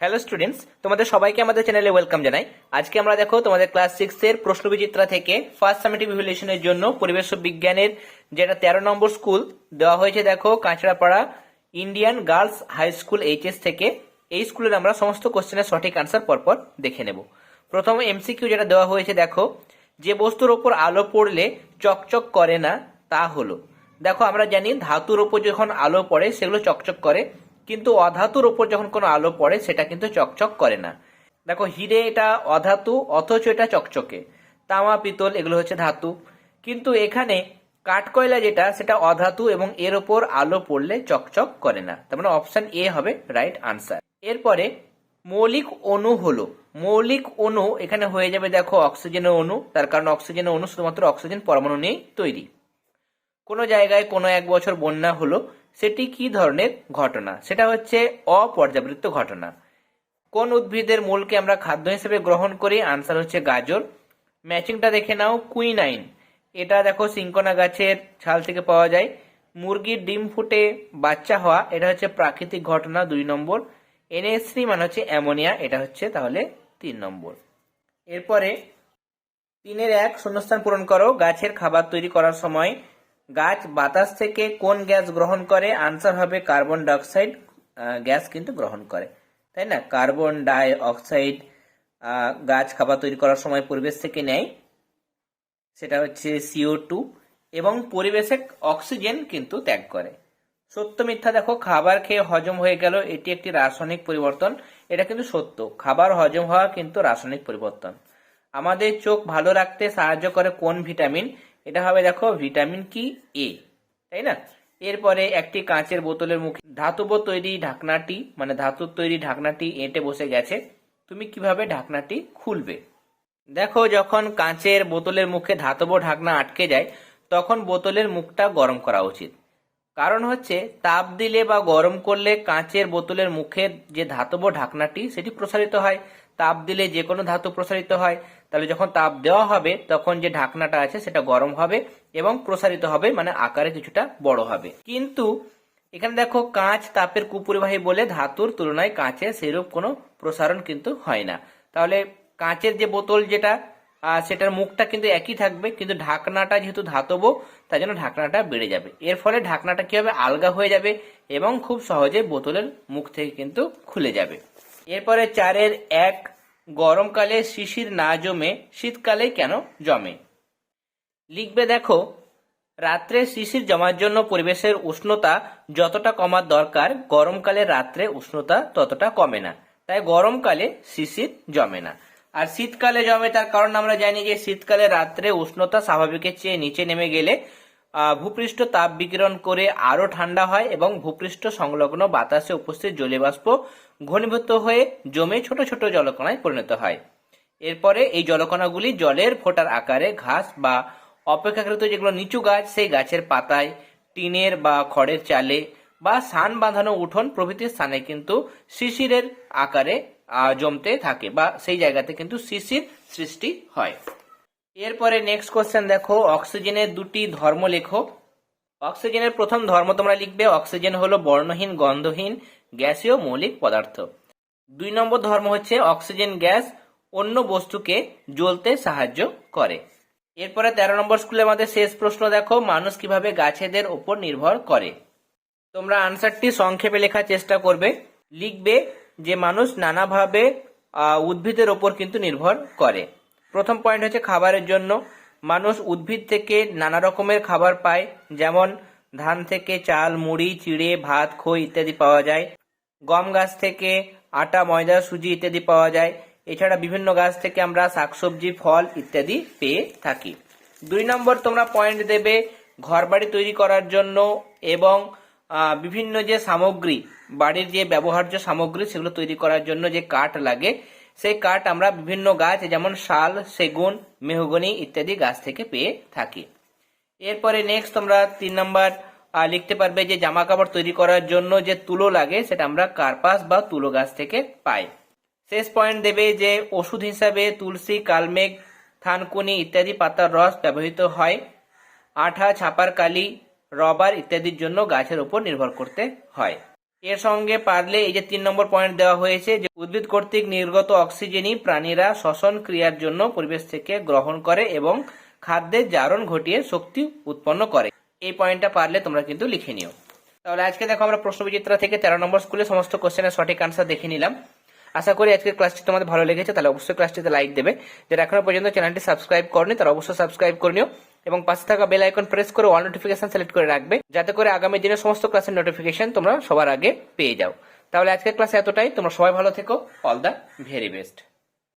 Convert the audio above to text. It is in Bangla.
হ্যালো স্টুডেন্টস তোমাদের সবাইকে আমাদের চ্যানেলে ওয়েলকাম জানাই। আজকে আমরা দেখো তোমাদের ক্লাস সিক্স এর প্রশ্ন বিচিত্রা থেকে ফার্স্ট সামেটিভ ইভ্যালুয়েশনের জন্য পরিবেশ বিজ্ঞানের যেটা তেরো নম্বর স্কুল দেওয়া হয়েছে, দেখো, Kanchrapara Indian girls high school HS থেকে। এই স্কুলের আমরা সমস্ত কোশ্চেনের সঠিক আনসার পরপর দেখে নেব। প্রথমে এমসিকিউ যেটা দেওয়া হয়েছে, দেখো, যে বস্তুর ওপর আলো পড়লে চকচক করে না, তা হলো। দেখো, আমরা জানি ধাতুর ওপর যখন আলো পড়ে, সেগুলো চকচক করে। কিন্তু অধাতুর ওপর যখন কোনো আলো পড়ে, সেটা কিন্তু চকচক করে না। দেখো, হিরে এটা অধাতু, অথচ এটা চকচকে। তামা, পিতল, এগুলো হচ্ছে ধাতু। কিন্তু এখানে কাঠকয়লা যেটা, সেটা অধাতু এবং এর ওপর আলো পড়লে চকচক করে না। তার মানে অপশন এ হবে রাইট আনসার। এরপরে মৌলিক অণু হলো। মৌলিক অণু এখানে হয়ে যাবে, দেখো, অক্সিজেনের অণু। তার কারণ অক্সিজেনের অণু শুধুমাত্র অক্সিজেন পরমাণু নিয়েই তৈরি। কোনো জায়গায় কোনো এক বছর বন্যা হলো সেটি কি ধরনের ঘটনা? সেটা হচ্ছে অপর্যাবৃত্ত ঘটনা। কোন উদ্ভিদের মূলকে আমরা খাদ্য হিসেবে গ্রহণ করি? আনসার হচ্ছে গাজর। ম্যাচিংটা দেখে নাও কুইনাইন এটা দেখো সিঙ্কোনা গাছের ছাল থেকে পাওয়া যায়। মুরগির ডিম ফুটে বাচ্চা হওয়া, এটা হচ্ছে প্রাকৃতিক ঘটনা, দুই নম্বর। এনএসসি মানে হচ্ছে অ্যামোনিয়া, এটা হচ্ছে তাহলে তিন নম্বর। এরপরে তিনের এক শূন্যস্থান পূরণ করো। গাছের খাবার তৈরি করার সময় গাছ বাতাস থেকে কোন গ্যাস গ্রহণ করে? আনসার হবে কার্বন ডাইঅক্সাইড গ্যাস কিন্তু গ্রহণ করে। তাই না? কার্বন ডাই অক্সাইড গাছ খাবার তৈরি করার সময় পরিবেশ থেকে নেয়। সেটা হচ্ছে সিও টু এবং পরিবেশে অক্সিজেন কিন্তু ত্যাগ করে। সত্য মিথ্যা দেখো, খাবার খেয়ে হজম হয়ে গেল, এটি একটি রাসায়নিক পরিবর্তন। এটা কিন্তু সত্য। খাবার হজম হওয়া কিন্তু রাসায়নিক পরিবর্তন। আমাদের চোখ ভালো রাখতে সাহায্য করে কোন ভিটামিন? এটা হবে দেখো ভিটামিন কি এ তাই না? এরপরে একটি কাঁচের বোতলের মুখে, ধাতব তৈরি ঢাকনাটি মানে ধাতুর তৈরি ঢাকনাটি এঁটে বসে গেছে, তুমি কীভাবে ঢাকনাটি খুলবে? দেখো যখন কাঁচের বোতলের মুখে ধাতব ঢাকনা আটকে যায়, তখন বোতলের মুখটা গরম করা উচিত। কারণ হচ্ছে তাপ দিলে বা গরম করলে কাঁচের বোতলের মুখের যে ধাতব ঢাকনাটি, সেটি প্রসারিত হয়। তাপ দিলে যে কোনো ধাতু প্রসারিত হয়। তাহলে যখন তাপ দেওয়া হবে, তখন যে ঢাকনাটা আছে, সেটা গরম হবে এবং প্রসারিত হবে মানে আকারে কিছুটা বড় হবে। কিন্তু এখানে দেখো, কাঁচ তাপের কুপরিবাহী বলে ধাতুর তুলনায় কাঁচে সেরূপ কোনো প্রসারণ কিন্তু হয় না। তাহলে কাঁচের যে বোতল যেটা সেটার মুখটা কিন্তু একই থাকবে, কিন্তু ঢাকনাটা যেহেতু ধাতব, তাই জন্য ঢাকনাটা বেড়ে যাবে। এর ফলে ঢাকনাটা কি হবে? আলগা হয়ে যাবে এবং খুব সহজে বোতলের মুখ থেকে কিন্তু খুলে যাবে। এরপরে চারের এক, গরমকালে শিশির না জমে, শীতকালে কেন জমে? লিখবে দেখো, রাত্রে শিশির জমার জন্য পরিবেশের উষ্ণতা যতটা কমার দরকার, গরমকালে রাত্রে উষ্ণতা ততটা কমে না। তাই গরমকালে শিশির জমে না। আর শীতকালে জমে তার কারণ আমরা জানি যে শীতকালে রাত্রে উষ্ণতা স্বাভাবিকের চেয়ে নিচে নেমে গেলে ভূপৃষ্ঠ তাপ বিকিরণ করে আরও ঠান্ডা হয় এবং ভূপৃষ্ঠ সংলগ্ন বাতাসে উপস্থিত জলীয় বাষ্প ঘনীভূত হয়ে জমে ছোট ছোট জলকণায় পরিণত হয়। এরপরে এই জলকণাগুলি জলের ফোঁটার আকারে ঘাস বা অপেক্ষাকৃত যেগুলো নিচু গাছ, সেই গাছের পাতায়, টিনের বা খড়ের চালে বা সান বাঁধানো উঠোন প্রভৃতি স্থানে কিন্তু শিশিরের আকারে জমতে থাকে বা সেই জায়গাতে কিন্তু শিশির সৃষ্টি হয়। এরপরে নেক্সট কোশ্চেন দেখো, অক্সিজেনের দুটি ধর্ম লেখো অক্সিজেনের প্রথম ধর্ম তোমরা লিখবে, অক্সিজেন হলো বর্ণহীন, গন্ধহীন, গ্যাসীয় মৌলিক পদার্থ। দুই নম্বর ধর্ম হচ্ছে অক্সিজেন গ্যাস অন্য বস্তুকে জ্বলতে সাহায্য করে। এরপরে তেরো নম্বর স্কুলে আমাদের শেষ প্রশ্ন দেখো, মানুষ কীভাবে গাছেদের ওপর নির্ভর করে? তোমরা আনসারটি সংক্ষেপে লেখার চেষ্টা করবে। লিখবে যে মানুষ নানাভাবে উদ্ভিদের ওপর কিন্তু নির্ভর করে। প্রথম পয়েন্ট হচ্ছে খাবারের জন্য। মানুষ উদ্ভিদ থেকে নানা রকমের খাবার পায়, যেমন ধান থেকে চাল, মুড়ি, চিড়ে, ভাত, খই ইত্যাদি পাওয়া যায়। গম গাছ থেকে আটা, ময়দা, সুজি ইত্যাদি পাওয়া যায়। এছাড়া বিভিন্ন গাছ থেকে আমরা শাকসবজি, ফল ইত্যাদি পেয়ে থাকি। দুই নম্বর তোমরা পয়েন্ট দেবে ঘরবাড়ি তৈরি করার জন্য এবং বিভিন্ন যে সামগ্রী, বাড়ির যে ব্যবহার্য সামগ্রী, সেগুলো তৈরি করার জন্য যে কাঠ লাগে, সেই কাঠ আমরা বিভিন্ন গাছ, যেমন শাল, সেগুন, মেহগনি ইত্যাদি গাছ থেকে পেয়ে থাকি। এরপরে নেক্সট তোমরা তিন নম্বর লিখতে পারবে যে জামা কাপড় তৈরি করার জন্য যে তুলো লাগে, সেটা আমরা কার্পাস বা তুলো গাছ থেকে পাই। শেষ পয়েন্ট দেবে যে ওষুধ হিসাবে তুলসী, কালমেঘ, থানকুনি ইত্যাদি পাতার রস ব্যবহৃত হয়। আঠা, ছাপার কালি রবার ইত্যাদির জন্য গাছের উপর নির্ভর করতে হয়। এর সঙ্গে পারলে এই যে তিন নম্বর পয়েন্ট দেওয়া হয়েছে যে উদ্ভিদ কর্তৃক নির্গত অক্সিজেনই প্রাণীরা শ্বসন ক্রিয়ার জন্য পরিবেশ থেকে গ্রহণ করে এবং খাদ্যের জারণ ঘটিয়ে শক্তি উৎপন্ন করে। এই পয়েন্টটা পারলে তোমরা কিন্তু লিখে নিও। তাহলে আজকে দেখো আমরা প্রশ্ন বিচিত্রা থেকে তেরো নম্বর স্কুলে সমস্ত কোশ্চেনের সঠিক আনসার দেখে নিলাম। আশা করি আজকের ক্লাসটি তোমাদের ভালো লেগেছে, তাহলে অবশ্যই ক্লাসটিতে লাইক দেবে। যারা এখনও পর্যন্ত চ্যানেলটি সাবস্ক্রাইব করনি, তারা অবশ্যই সাবস্ক্রাইব করে নিও। এবং পাশে থাকা বেল আইকন প্রেস করে অল নোটিফিকেশন সিলেক্ট করে রাখবে, যাতে করে আগামী দিনে সমস্ত ক্লাসের নোটিফিকেশন তোমরা সবার আগে পেয়ে যাও। তাহলে আজকের ক্লাসে এতটাই। তোমরা সবাই ভালো থেকো। All the very best